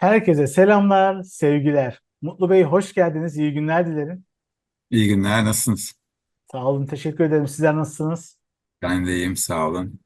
Herkese selamlar, sevgiler. Mutlu Bey hoş geldiniz. İyi günler dilerim. İyi günler, nasılsınız? Sağ olun, teşekkür ederim. Sizler nasılsınız? Ben de iyiyim, sağ olun.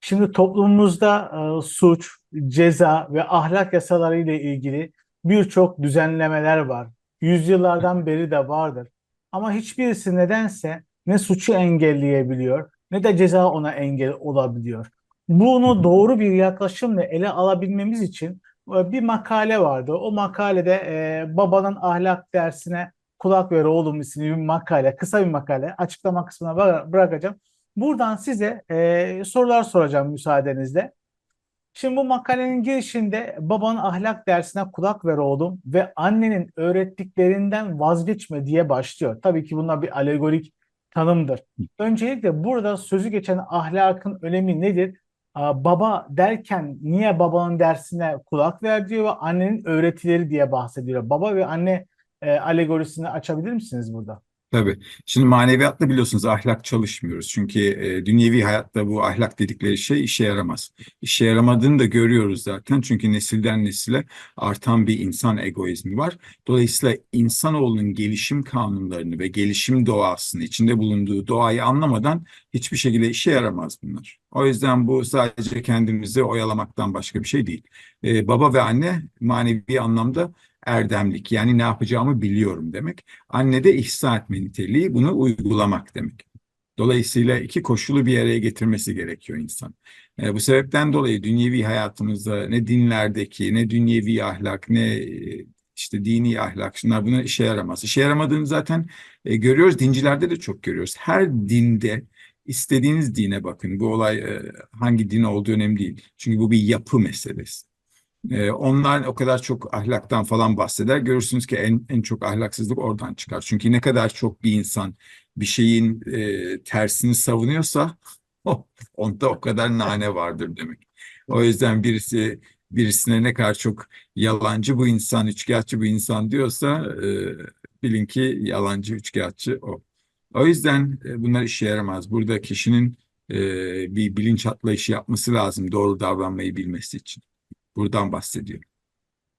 Şimdi toplumumuzda e, suç, ceza ve ahlak yasaları ile ilgili birçok düzenlemeler var. Yüzyıllardan beri de vardır. Ama hiçbirisi nedense ne suçu engelleyebiliyor ne de ceza ona engel olabiliyor. Bunu doğru bir yaklaşımla ele alabilmemiz için bir makale vardı. O makalede e, babanın ahlak dersine kulak ver oğlum isimli bir makale, kısa bir makale. Açıklama kısmına bıra- bırakacağım. Buradan size e, sorular soracağım müsaadenizle. Şimdi bu makalenin girişinde babanın ahlak dersine kulak ver oğlum ve annenin öğrettiklerinden vazgeçme diye başlıyor. Tabii ki bunlar bir alegorik tanımdır. Öncelikle burada sözü geçen ahlakın önemi nedir? Baba derken niye babanın dersine kulak ver diyor ve annenin öğretileri diye bahsediyor. Baba ve anne e, alegorisini açabilir misiniz burada? Tabii. Şimdi maneviyatta biliyorsunuz ahlak çalışmıyoruz. Çünkü e, dünyevi hayatta bu ahlak dedikleri şey işe yaramaz. İşe yaramadığını da görüyoruz zaten. Çünkü nesilden nesile artan bir insan egoizmi var. Dolayısıyla insanoğlunun gelişim kanunlarını ve gelişim doğasını, içinde bulunduğu doğayı anlamadan hiçbir şekilde işe yaramaz bunlar. O yüzden bu sadece kendimizi oyalamaktan başka bir şey değil. E, baba ve anne manevi anlamda erdemlik yani ne yapacağımı biliyorum demek. Anne de ihsa etme niteliği bunu uygulamak demek. Dolayısıyla iki koşulu bir araya getirmesi gerekiyor insan. E, bu sebepten dolayı dünyevi hayatımızda ne dinlerdeki ne dünyevi ahlak ne e, işte dini ahlak şunlar buna işe yaramaz. İşe yaramadığını zaten e, görüyoruz. Dincilerde de çok görüyoruz. Her dinde istediğiniz dine bakın. Bu olay e, hangi din olduğu önemli değil. Çünkü bu bir yapı meselesi. Ee, onlar o kadar çok ahlaktan falan bahseder. Görürsünüz ki en, en çok ahlaksızlık oradan çıkar. Çünkü ne kadar çok bir insan bir şeyin e, tersini savunuyorsa oh, onda o kadar nane vardır demek. O yüzden birisi birisine ne kadar çok yalancı bu insan, üçkağıtçı bu insan diyorsa e, bilin ki yalancı, üçkağıtçı o. O yüzden e, bunlar işe yaramaz. Burada kişinin e, bir bilinç atlayışı yapması lazım doğru davranmayı bilmesi için. Buradan bahsediyor.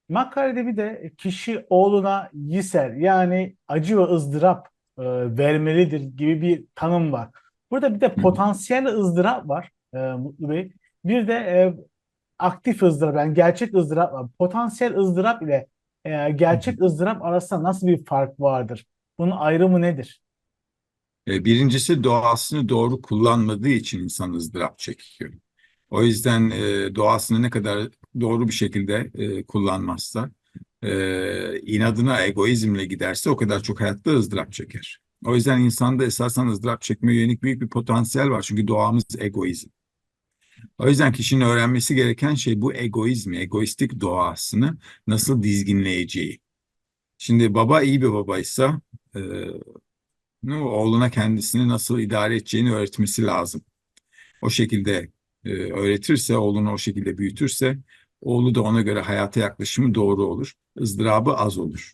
Makalede bir de kişi oğluna yiser yani acı ve ızdırap e, vermelidir gibi bir tanım var. Burada bir de potansiyel ızdırap var e, Mutlu Bey. Bir de e, aktif ızdırap yani gerçek ızdırap var. Potansiyel ızdırap ile e, gerçek ızdırap arasında nasıl bir fark vardır? Bunun ayrımı nedir? E, Birincisi doğasını doğru kullanmadığı için insan ızdırap çekiyor. O yüzden e, doğasını ne kadar doğru bir şekilde e, kullanmazsa, e, inadına egoizmle giderse o kadar çok hayatta ızdırap çeker. O yüzden insanda esasen ızdırap çekmeye yönelik büyük bir potansiyel var. Çünkü doğamız egoizm. O yüzden kişinin öğrenmesi gereken şey bu egoizmi, egoistik doğasını nasıl dizginleyeceği. Şimdi baba iyi bir babaysa e, oğluna kendisini nasıl idare edeceğini öğretmesi lazım. O şekilde e, öğretirse, oğlunu o şekilde büyütürse, oğlu da ona göre hayata yaklaşımı doğru olur. ızdırabı az olur.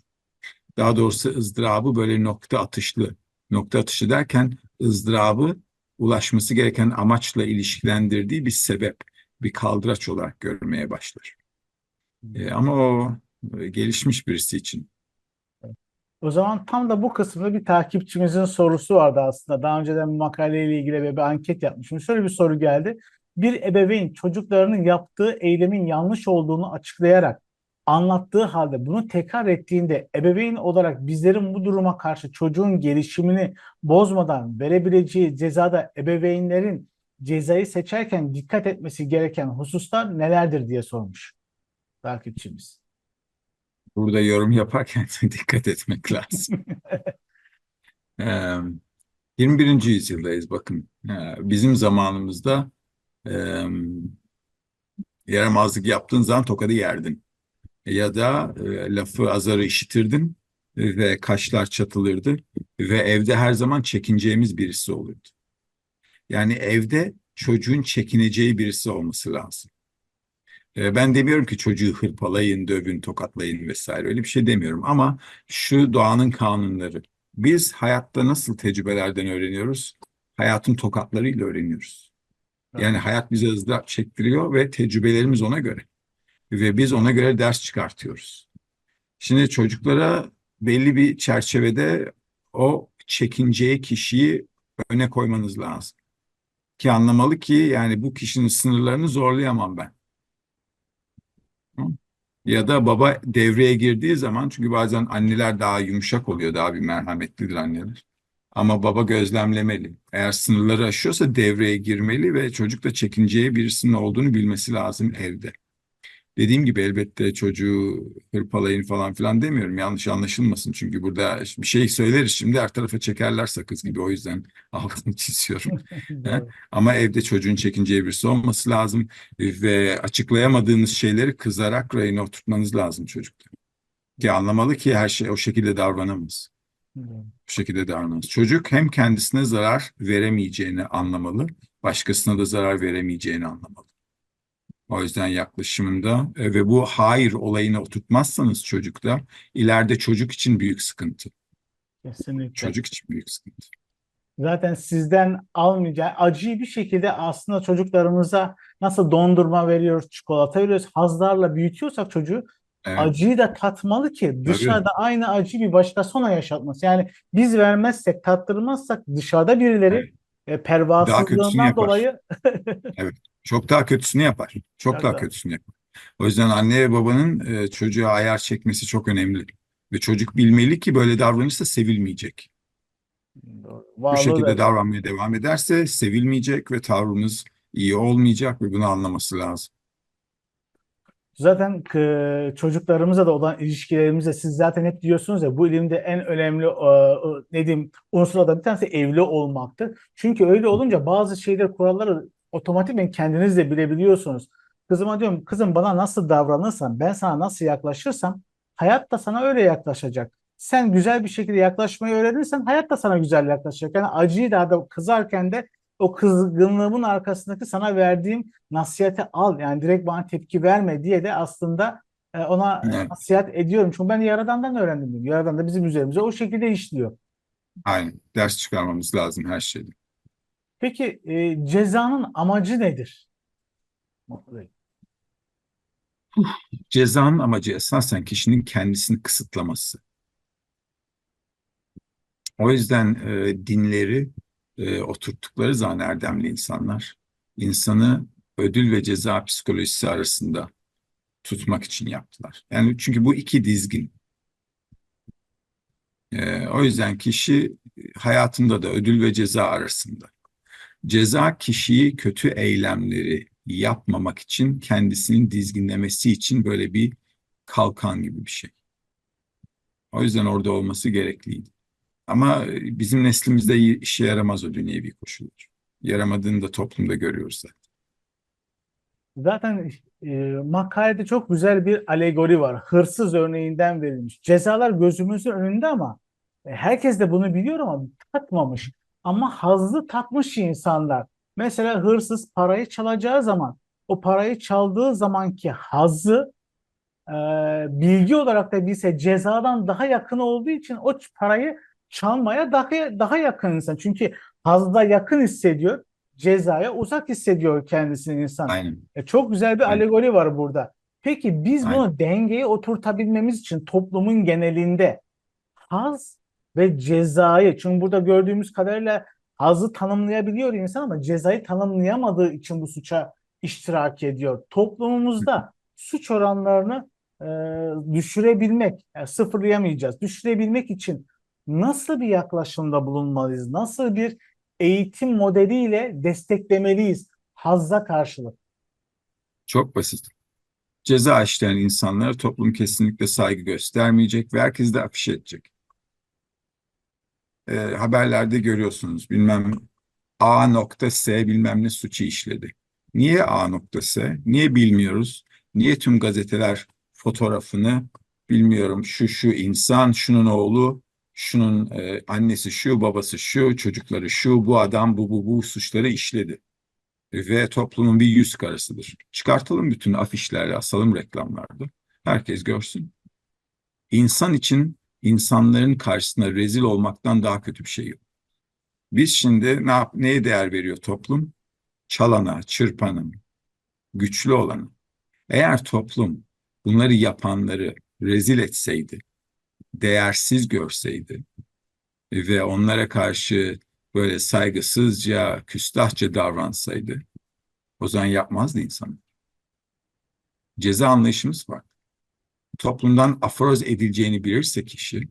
Daha doğrusu ızdırabı böyle nokta atışlı. Nokta atışı derken ızdırabı ulaşması gereken amaçla ilişkilendirdiği bir sebep, bir kaldıraç olarak görmeye başlar. E, ama o e, gelişmiş birisi için O zaman tam da bu kısımda bir takipçimizin sorusu vardı aslında. Daha önceden bir makaleyle ilgili bir anket yapmışım. Şöyle bir soru geldi. Bir ebeveyn çocuklarının yaptığı eylemin yanlış olduğunu açıklayarak anlattığı halde bunu tekrar ettiğinde ebeveyn olarak bizlerin bu duruma karşı çocuğun gelişimini bozmadan verebileceği cezada ebeveynlerin cezayı seçerken dikkat etmesi gereken hususlar nelerdir diye sormuş takipçimiz. burada yorum yaparken dikkat etmek lazım. Ee, 21. yüzyıldayız bakın. Bizim zamanımızda e, yaramazlık yaptığın zaman tokadı yerdin. Ya da e, lafı azarı işitirdin ve kaşlar çatılırdı ve evde her zaman çekineceğimiz birisi olurdu. Yani evde çocuğun çekineceği birisi olması lazım. E, Ben demiyorum ki çocuğu hırpalayın, dövün, tokatlayın vesaire öyle bir şey demiyorum ama şu doğanın kanunları. Biz hayatta nasıl tecrübelerden öğreniyoruz? Hayatın tokatlarıyla öğreniyoruz. Yani hayat bize ızdırap çektiriyor ve tecrübelerimiz ona göre. ve biz ona göre ders çıkartıyoruz. Şimdi çocuklara belli bir çerçevede o çekineceği kişiyi öne koymanız lazım. Ki anlamalı ki yani bu kişinin sınırlarını zorlayamam ben. Ya da baba devreye girdiği zaman çünkü bazen anneler daha yumuşak oluyor, daha bir merhametlidir anneler. Ama baba gözlemlemeli. Eğer sınırları aşıyorsa devreye girmeli ve çocuk da çekineceği birisinin olduğunu bilmesi lazım evde. Dediğim gibi elbette çocuğu hırpalayın falan filan demiyorum. Yanlış anlaşılmasın. Çünkü burada bir şey söyleriz şimdi her tarafa çekerler sakız gibi. O yüzden altını çiziyorum. Ama evde çocuğun çekineceği birisi olması lazım. Ve açıklayamadığınız şeyleri kızarak rayına oturtmanız lazım çocukta. Ki anlamalı ki her şey o şekilde davranamaz. Bu şekilde davranamaz. Çocuk hem kendisine zarar veremeyeceğini anlamalı, başkasına da zarar veremeyeceğini anlamalı. O yüzden yaklaşımında e, ve bu hayır olayını oturtmazsanız çocukta ileride çocuk için büyük sıkıntı. Kesinlikle. Çocuk için büyük sıkıntı. Zaten sizden almayacağı acıyı bir şekilde aslında çocuklarımıza nasıl dondurma veriyoruz, çikolata veriyoruz, hazlarla büyütüyorsak çocuğu Evet, acıyı da tatmalı ki dışarıda aynı acıyı bir başkası ona yaşatması. Yani biz vermezsek, tattırmazsak dışarıda birileri Evet. e, pervasızlığından dolayı çok daha kötüsünü yapar. Çok Çok daha kötüsünü yapar. O yüzden anne ve babanın e, çocuğa ayar çekmesi çok önemli. Ve çocuk bilmeli ki böyle davranırsa sevilmeyecek. Doğru. Bu şekilde da- davranmaya devam ederse sevilmeyecek ve tavrımız iyi olmayacak ve bunu anlaması lazım. Zaten k- çocuklarımıza da olan ilişkilerimizde siz zaten hep diyorsunuz ya bu ilimde en önemli e, e, ne diyeyim unsurlardan bir tanesi evli olmaktır. Çünkü öyle olunca bazı şeyler kuralları otomatikman kendiniz de bilebiliyorsunuz. Kızıma diyorum kızım bana nasıl davranırsan ben sana nasıl yaklaşırsam hayat da sana öyle yaklaşacak. Sen güzel bir şekilde yaklaşmayı öğrenirsen hayat da sana güzel yaklaşacak. Yani acıyı da da kızarken de o kızgınlığımın arkasındaki sana verdiğim nasihati al. Yani direkt bana tepki verme diye de aslında e, ona Evet. nasihat ediyorum. Çünkü ben Yaradan'dan öğrendim. diyor. Yaradan da bizim üzerimize o şekilde işliyor. Aynen. Ders çıkarmamız lazım her şeyden. Peki e, cezanın amacı nedir? Cezanın amacı esasen kişinin kendisini kısıtlaması. O yüzden e, dinleri e, oturttukları zaman erdemli insanlar insanı ödül ve ceza psikolojisi arasında tutmak için yaptılar. Yani çünkü bu iki dizgin. E, o yüzden kişi hayatında da ödül ve ceza arasında. Ceza kişiyi kötü eylemleri yapmamak için kendisinin dizginlemesi için böyle bir kalkan gibi bir şey. O yüzden orada olması gerekliydi. Ama e, bizim neslimizde işe yaramaz o dünyevi koşullar. Yaramadığını da toplumda görüyoruz zaten. Zaten e, makalede çok güzel bir alegori var. Hırsız örneğinden verilmiş. Cezalar gözümüzün önünde ama e, herkes de bunu biliyor ama tatmamış. Ama hazzı tatmış insanlar. Mesela hırsız parayı çalacağı zaman o parayı çaldığı zamanki hazzı e, bilgi olarak da bilse cezadan daha yakın olduğu için o parayı çalmaya daha daha yakın insan. Çünkü hazda yakın hissediyor, cezaya uzak hissediyor kendisini insan. Aynen. E, çok güzel bir Aynen. alegori var burada. Peki biz Aynen. bunu dengeye oturtabilmemiz için toplumun genelinde haz ve cezayı, çünkü burada gördüğümüz kadarıyla hazı tanımlayabiliyor insan ama cezayı tanımlayamadığı için bu suça iştirak ediyor. Toplumumuzda suç oranlarını e, düşürebilmek, yani sıfırlayamayacağız. Düşürebilmek için nasıl bir yaklaşımda bulunmalıyız? Nasıl bir eğitim modeliyle desteklemeliyiz hazza karşılık? Çok basit. Ceza işleyen insanlara toplum kesinlikle saygı göstermeyecek ve herkes de afişe edecek. Ee, haberlerde görüyorsunuz bilmem A nokta S bilmem ne suçu işledi. Niye A nokta S? Niye bilmiyoruz? Niye tüm gazeteler fotoğrafını bilmiyorum şu şu insan, şunun oğlu, şunun e, annesi şu, babası şu, çocukları şu, bu adam bu bu bu suçları işledi. Ve toplumun bir yüz karasıdır. Çıkartalım bütün afişlerle, asalım reklamlarda. Herkes görsün. İnsan için insanların karşısına rezil olmaktan daha kötü bir şey yok. Biz şimdi ne yap, neye değer veriyor toplum? Çalana, çırpana, güçlü olana. Eğer toplum bunları yapanları rezil etseydi, değersiz görseydi ve onlara karşı böyle saygısızca, küstahça davransaydı o zaman yapmazdı insan. Ceza anlayışımız var. Toplumdan aforoz edileceğini bilirse kişi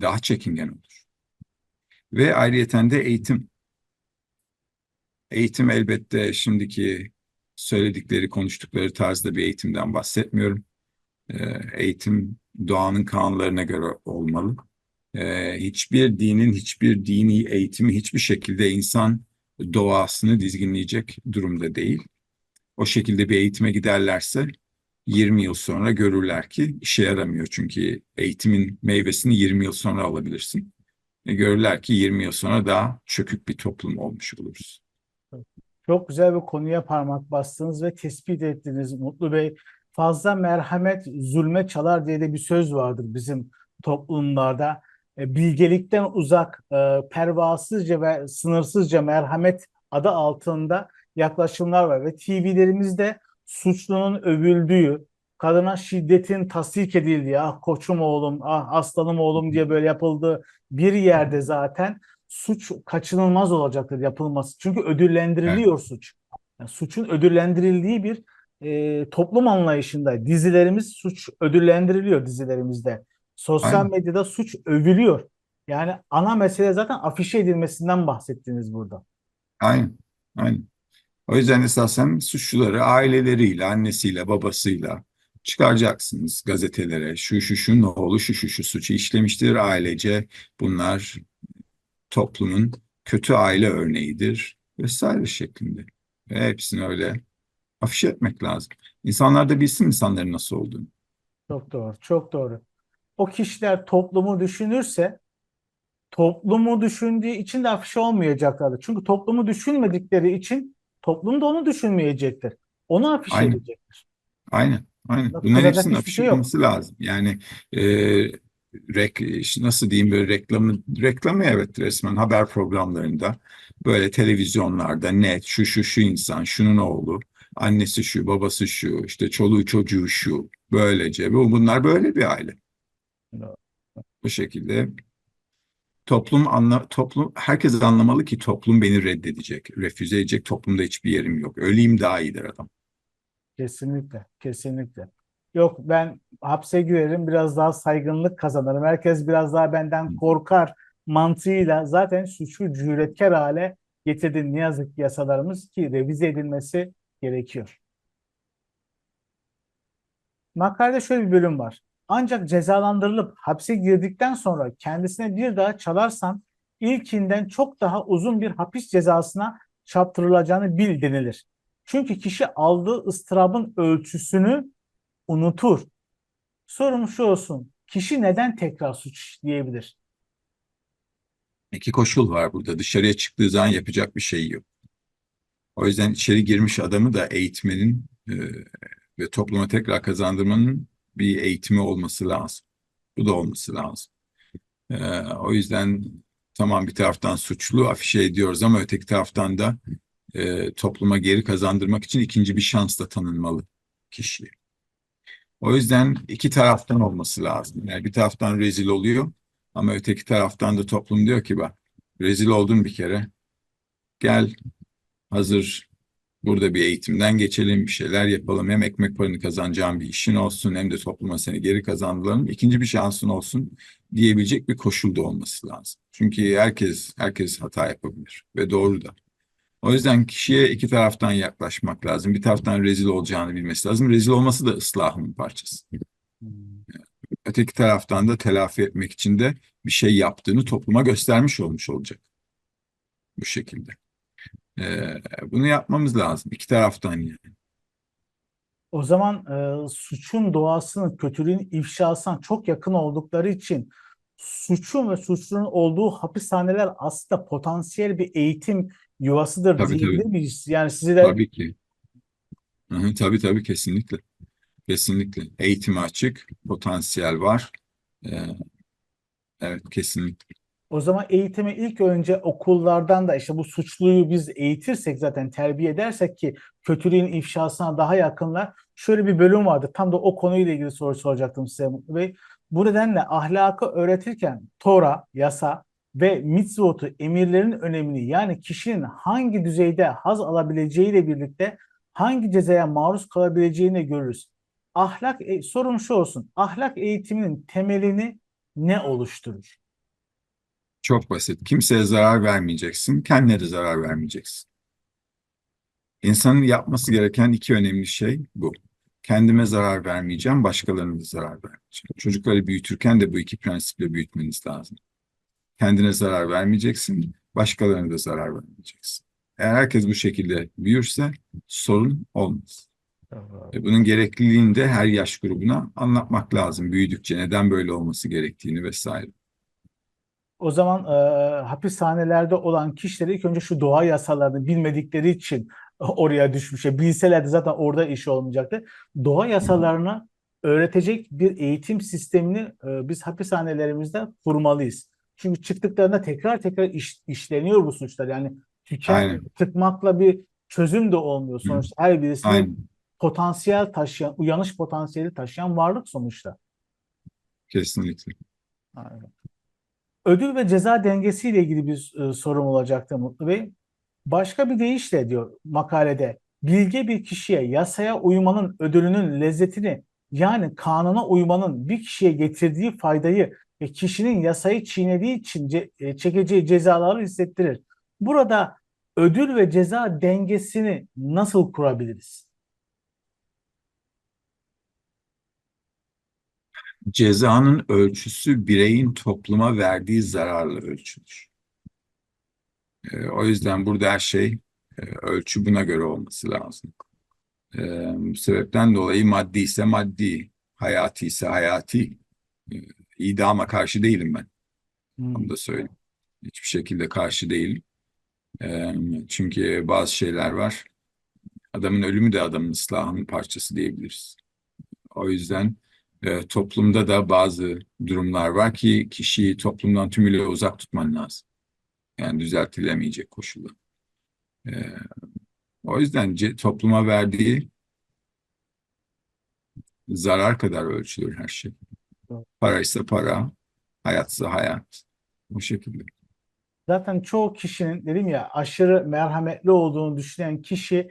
daha çekingen olur. Ve ayrıyeten de eğitim. Eğitim elbette şimdiki söyledikleri, konuştukları tarzda bir eğitimden bahsetmiyorum. Ee, Eğitim doğanın kanunlarına göre olmalı. Ee, Hiçbir dinin, hiçbir dini eğitimi hiçbir şekilde insan doğasını dizginleyecek durumda değil. O şekilde bir eğitime giderlerse 20 yıl sonra görürler ki işe yaramıyor. Çünkü eğitimin meyvesini 20 yıl sonra alabilirsin. Ve görürler ki 20 yıl sonra daha çökük bir toplum olmuş oluruz. Çok güzel bir konuya parmak bastınız ve tespit ettiniz Mutlu Bey. Fazla merhamet zulme çalar diye de bir söz vardır bizim toplumlarda. E, Bilgelikten uzak, e, pervasızca ve sınırsızca merhamet adı altında yaklaşımlar var ve TV'lerimizde suçlunun övüldüğü, kadına şiddetin tasdik edildiği, ah koçum oğlum, ah aslanım oğlum diye böyle yapıldığı bir yerde zaten suç kaçınılmaz olacaktır yapılması. Çünkü ödüllendiriliyor suç. Yani suçun ödüllendirildiği bir e, toplum anlayışında dizilerimiz suç ödüllendiriliyor dizilerimizde. Sosyal Aynen. medyada suç övülüyor. Yani ana mesele zaten afişe edilmesinden bahsettiniz burada. Aynen, aynen. O yüzden esasen suçluları aileleriyle, annesiyle, babasıyla çıkaracaksınız gazetelere. Şu şu şu ne oğlu şu şu şu suçu işlemiştir ailece. Bunlar toplumun kötü aile örneğidir vesaire şeklinde. Ve hepsini öyle afiş etmek lazım. İnsanlar da bilsin insanların nasıl olduğunu. Çok doğru, çok doğru. O kişiler toplumu düşünürse toplumu düşündüğü için de afişe olmayacaklardır. Çünkü toplumu düşünmedikleri için toplum da onu düşünmeyecektir. Onu afişe Aynen. edecektir. Aynen, aynen. Bunların kazacak hepsinin hiçbir afiş şey yok. edilmesi lazım. Yani e, rek, nasıl diyeyim böyle reklamı, reklamı evet resmen haber programlarında, böyle televizyonlarda net şu şu şu insan, şunun oğlu, annesi şu, babası şu, işte çoluğu çocuğu şu, böylece. Bu bunlar böyle bir aile. Bu şekilde toplum anla toplum herkes anlamalı ki toplum beni reddedecek, refüze edecek. Toplumda hiçbir yerim yok. Öleyim daha iyidir adam. Kesinlikle, kesinlikle. Yok ben hapse girerim biraz daha saygınlık kazanırım. Herkes biraz daha benden korkar mantığıyla zaten suçu cüretkar hale getirdi ne yazık ki yasalarımız ki revize edilmesi gerekiyor. Makalede şöyle bir bölüm var. Ancak cezalandırılıp hapse girdikten sonra kendisine bir daha çalarsan ilkinden çok daha uzun bir hapis cezasına çarptırılacağını bil denilir. Çünkü kişi aldığı ıstırabın ölçüsünü unutur. Sorum şu olsun. Kişi neden tekrar suç işleyebilir? İki koşul var burada. Dışarıya çıktığı zaman yapacak bir şey yok. O yüzden içeri girmiş adamı da eğitmenin e, ve topluma tekrar kazandırmanın bir eğitimi olması lazım. Bu da olması lazım. E, o yüzden tamam bir taraftan suçlu afişe ediyoruz ama öteki taraftan da e, topluma geri kazandırmak için ikinci bir şans da tanınmalı kişiye. O yüzden iki taraftan olması lazım. Yani bir taraftan rezil oluyor ama öteki taraftan da toplum diyor ki bak rezil oldun bir kere. Gel hazır burada bir eğitimden geçelim bir şeyler yapalım. Hem ekmek paranı kazanacağın bir işin olsun hem de topluma seni geri kazandıralım. İkinci bir şansın olsun diyebilecek bir koşul da olması lazım. Çünkü herkes herkes hata yapabilir ve doğru da. O yüzden kişiye iki taraftan yaklaşmak lazım. Bir taraftan rezil olacağını bilmesi lazım. Rezil olması da ıslahın parçası. Öteki taraftan da telafi etmek için de bir şey yaptığını topluma göstermiş olmuş olacak. Bu şekilde. Ee, bunu yapmamız lazım. İki taraftan yani. O zaman e, suçun doğasının, kötülüğün ifşasına çok yakın oldukları için suçun ve suçlunun olduğu hapishaneler aslında potansiyel bir eğitim yuvasıdır Tabii, diyebilir tabii. miyiz? Yani sizi de Tabii ki. Hı hı, tabii tabii kesinlikle. Kesinlikle. Eğitime açık, potansiyel var. Ee, evet kesinlikle. O zaman eğitimi ilk önce okullardan da işte bu suçluyu biz eğitirsek zaten terbiye edersek ki kötülüğün ifşasına daha yakınlar. Şöyle bir bölüm vardı. Tam da o konuyla ilgili soru soracaktım size Mutlu Bey. Bu nedenle ahlakı öğretirken Tora, yasa ve mitzvotu, emirlerin önemini yani kişinin hangi düzeyde haz alabileceğiyle birlikte hangi cezaya maruz kalabileceğini görürüz. Ahlak e, sorun şu olsun. Ahlak eğitiminin temelini ne oluşturur? Çok basit. Kimseye zarar vermeyeceksin, kendine de zarar vermeyeceksin. İnsanın yapması gereken iki önemli şey bu. Kendime zarar vermeyeceğim, başkalarına da zarar vermeyeceğim. Çocukları büyütürken de bu iki prensiple büyütmeniz lazım. Kendine zarar vermeyeceksin, başkalarına da zarar vermeyeceksin. Eğer herkes bu şekilde büyürse sorun olmaz. E, Bunun gerekliliğini de her yaş grubuna anlatmak lazım. Büyüdükçe neden böyle olması gerektiğini vesaire. O zaman e, hapishanelerde olan kişileri ilk önce şu doğa yasalarını bilmedikleri için oraya düşmüş. Bilselerdi zaten orada iş olmayacaktı. Doğa yasalarını öğretecek bir eğitim sistemini e, biz hapishanelerimizde kurmalıyız. Çünkü çıktıklarında tekrar tekrar iş- işleniyor bu suçlar. Yani tüken tıkmakla bir çözüm de olmuyor. Sonuçta her birisinin Aynen, potansiyel taşıyan, uyanış potansiyeli taşıyan varlık sonuçta. kesinlikle. Aynen. Ödül ve ceza dengesiyle ilgili bir e, sorum olacaktı Mutlu Bey. Başka bir deyişle diyor makalede, bilge bir kişiye yasaya uymanın ödülünün lezzetini yani kanuna uymanın bir kişiye getirdiği faydayı ve kişinin yasayı çiğnediği için ce- e, çekeceği cezaları hissettirir. Burada ödül ve ceza dengesini nasıl kurabiliriz? Cezanın ölçüsü bireyin topluma verdiği zararla ölçülür. Ee, o yüzden burada her şey e, ölçü buna göre olması lazım. Ee, bu sebepten dolayı maddi ise maddi, hayati ise hayati. Ee, idama karşı değilim ben. Hmm. Onu da söyleyeyim. Hiçbir şekilde karşı değilim. Ee, çünkü bazı şeyler var. Adamın ölümü de adamın ıslahının parçası diyebiliriz. O yüzden e, toplumda da bazı durumlar var ki kişiyi toplumdan tümüyle uzak tutman lazım. Yani düzeltilemeyecek koşulda. E, o yüzden topluma verdiği zarar kadar ölçülür her şey. Para ise para, hayatsa hayat. Bu şekilde. Zaten çoğu kişinin dedim ya aşırı merhametli olduğunu düşünen kişi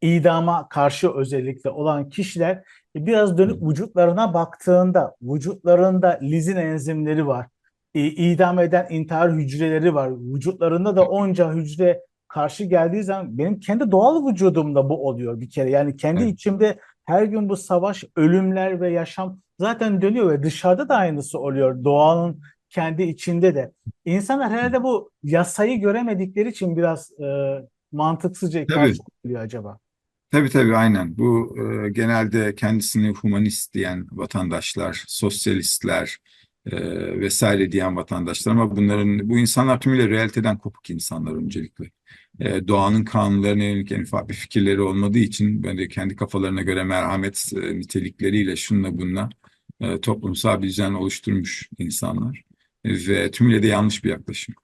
idama karşı özellikle olan kişiler e, biraz dönüp vücutlarına baktığında vücutlarında lizin enzimleri var. E, idam eden intihar hücreleri var. Vücutlarında da onca hücre karşı geldiği zaman benim kendi doğal vücudumda bu oluyor bir kere. Yani kendi Evet. içimde her gün bu savaş, ölümler ve yaşam zaten dönüyor ve dışarıda da aynısı oluyor. Doğanın kendi içinde de. İnsanlar herhalde bu yasayı göremedikleri için biraz e, mantıksızca karşı geliyor acaba. Tabii tabii aynen. Bu e, genelde kendisini humanist diyen vatandaşlar, sosyalistler e, vesaire diyen vatandaşlar ama bunların bu insanlar tümüyle realiteden kopuk insanlar öncelikle. E, doğanın kanunlarına yönelik en ufak bir fikirleri olmadığı için böyle kendi kafalarına göre merhamet e, nitelikleriyle şunla bununla e, toplumsal bir düzen oluşturmuş insanlar. E, ve tümüyle de yanlış bir yaklaşım.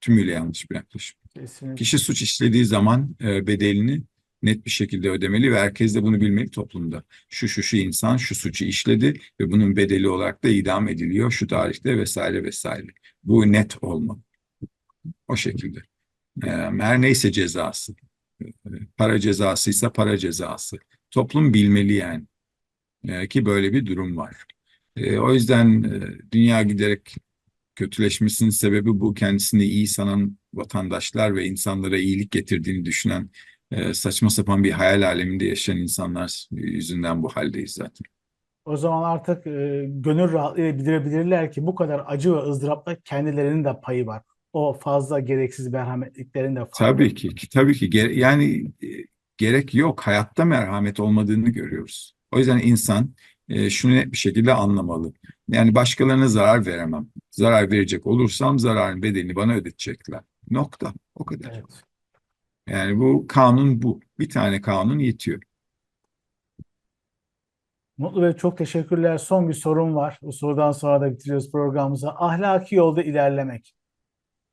Tümüyle yanlış bir yaklaşım. Kesinlikle. Kişi suç işlediği zaman e, bedelini net bir şekilde ödemeli ve herkes de bunu bilmeli toplumda. Şu şu şu insan şu suçu işledi ve bunun bedeli olarak da idam ediliyor şu tarihte vesaire vesaire. Bu net olmalı. O şekilde. E, her neyse cezası. E, para cezasıysa para cezası. Toplum bilmeli yani. E, ki böyle bir durum var. E, o yüzden e, dünya giderek kötüleşmesinin sebebi bu kendisini iyi sanan vatandaşlar ve insanlara iyilik getirdiğini düşünen e, saçma sapan bir hayal aleminde yaşayan insanlar yüzünden bu haldeyiz zaten. O zaman artık e, gönül rahatlığıyla bildirebilirler ki bu kadar acı ve ızdırapta kendilerinin de payı var. O fazla gereksiz merhametliklerin de Tabii ki, ki- tabii ki Ge- yani e, gerek yok. Hayatta merhamet olmadığını görüyoruz. O yüzden insan e, şunu net bir şekilde anlamalı. Yani başkalarına zarar veremem. Zarar verecek olursam zararın bedelini bana ödetecekler. Nokta. O kadar. Evet. Yani bu kanun bu. Bir tane kanun yetiyor. Mutlu Bey çok teşekkürler. Son bir sorum var. Bu sorudan sonra da bitiriyoruz programımızı. Ahlaki yolda ilerlemek.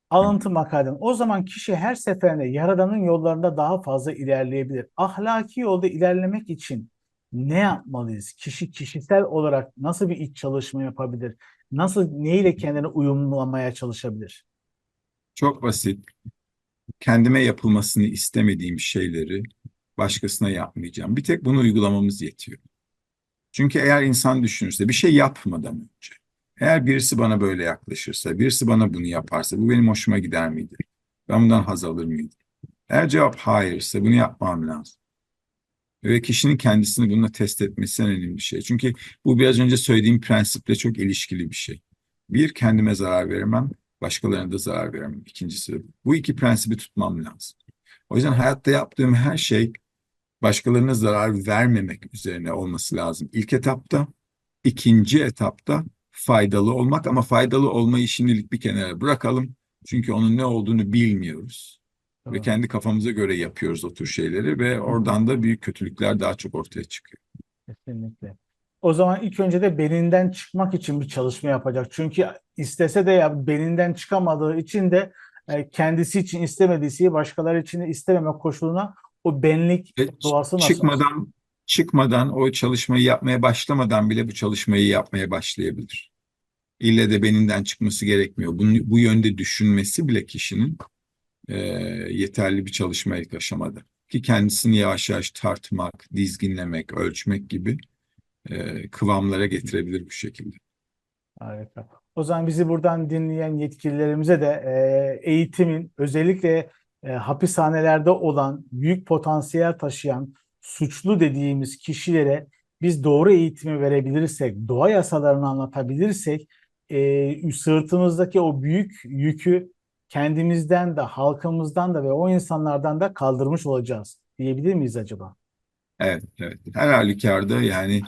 Alıntı makalem. O zaman kişi her seferinde Yaradan'ın yollarında daha fazla ilerleyebilir. Ahlaki yolda ilerlemek için ne yapmalıyız? Kişi kişisel olarak nasıl bir iç çalışma yapabilir? Nasıl neyle kendini uyumlamaya çalışabilir? Çok basit. Kendime yapılmasını istemediğim şeyleri başkasına yapmayacağım. Bir tek bunu uygulamamız yetiyor. Çünkü eğer insan düşünürse bir şey yapmadan önce, eğer birisi bana böyle yaklaşırsa, birisi bana bunu yaparsa bu benim hoşuma gider miydi? Ben bundan haz alır mıydım? Eğer cevap hayırsa bunu yapmam lazım. Ve kişinin kendisini bununla test etmesi önemli bir şey. Çünkü bu biraz önce söylediğim prensiple çok ilişkili bir şey. Bir, kendime zarar veremem, başkalarına da zarar veremem. İkincisi, bu iki prensibi tutmam lazım. O yüzden hayatta yaptığım her şey başkalarına zarar vermemek üzerine olması lazım. İlk etapta, ikinci etapta faydalı olmak ama faydalı olmayı şimdilik bir kenara bırakalım. Çünkü onun ne olduğunu bilmiyoruz. Ve Tamam. kendi kafamıza göre yapıyoruz o tür şeyleri ve oradan da büyük kötülükler daha çok ortaya çıkıyor. Kesinlikle. O zaman ilk önce de belinden çıkmak için bir çalışma yapacak. Çünkü istese de ya belinden çıkamadığı için de e, kendisi için istemediği şeyi başkaları için de istememe koşuluna o benlik Ve doğası nasıl? çıkmadan çıkmadan o çalışmayı yapmaya başlamadan bile bu çalışmayı yapmaya başlayabilir. İlle de beninden çıkması gerekmiyor. Bunu, bu yönde düşünmesi bile kişinin e, yeterli bir çalışma ilk aşamada. Ki kendisini yavaş yavaş tartmak, dizginlemek, ölçmek gibi e, kıvamlara getirebilir bu şekilde. Harika. O zaman bizi buradan dinleyen yetkililerimize de e, eğitimin özellikle e, hapishanelerde olan büyük potansiyel taşıyan suçlu dediğimiz kişilere biz doğru eğitimi verebilirsek, doğa yasalarını anlatabilirsek e, sırtımızdaki o büyük yükü kendimizden de, halkımızdan da ve o insanlardan da kaldırmış olacağız diyebilir miyiz acaba? Evet, evet. Her halükarda yani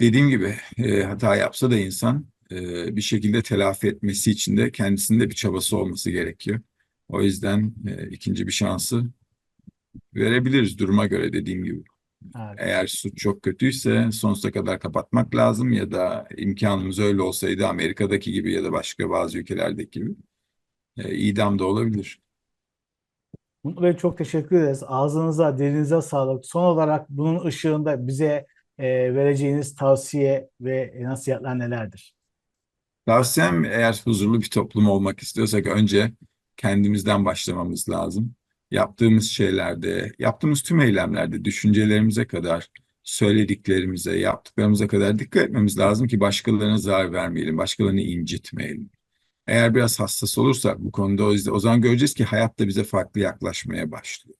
dediğim gibi e, hata yapsa da insan e, bir şekilde telafi etmesi için de kendisinde bir çabası olması gerekiyor. O yüzden e, ikinci bir şansı verebiliriz duruma göre dediğim gibi. Harika. Eğer suç çok kötüyse sonsuza kadar kapatmak lazım ya da imkanımız öyle olsaydı Amerika'daki gibi ya da başka bazı ülkelerdeki gibi e, idam da olabilir. Mutlu Bey çok teşekkür ederiz. Ağzınıza, dilinize sağlık. Son olarak bunun ışığında bize e, vereceğiniz tavsiye ve nasihatler nelerdir? Tavsiyem eğer huzurlu bir toplum olmak istiyorsak önce kendimizden başlamamız lazım. Yaptığımız şeylerde, yaptığımız tüm eylemlerde, düşüncelerimize kadar, söylediklerimize, yaptıklarımıza kadar dikkat etmemiz lazım ki başkalarına zarar vermeyelim, başkalarını incitmeyelim. Eğer biraz hassas olursak bu konuda o, zaman göreceğiz ki hayat da bize farklı yaklaşmaya başlıyor.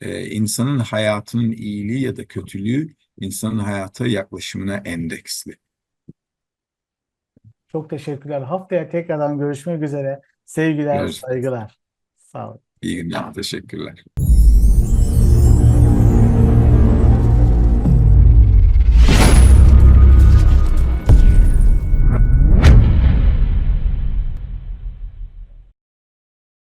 Ee, insanın hayatının iyiliği ya da kötülüğü insanın hayata yaklaşımına endeksli. Çok teşekkürler. Haftaya tekrardan görüşmek üzere. Sevgiler, Görüşmek saygılar. Sağ olun. İyi günler, teşekkürler.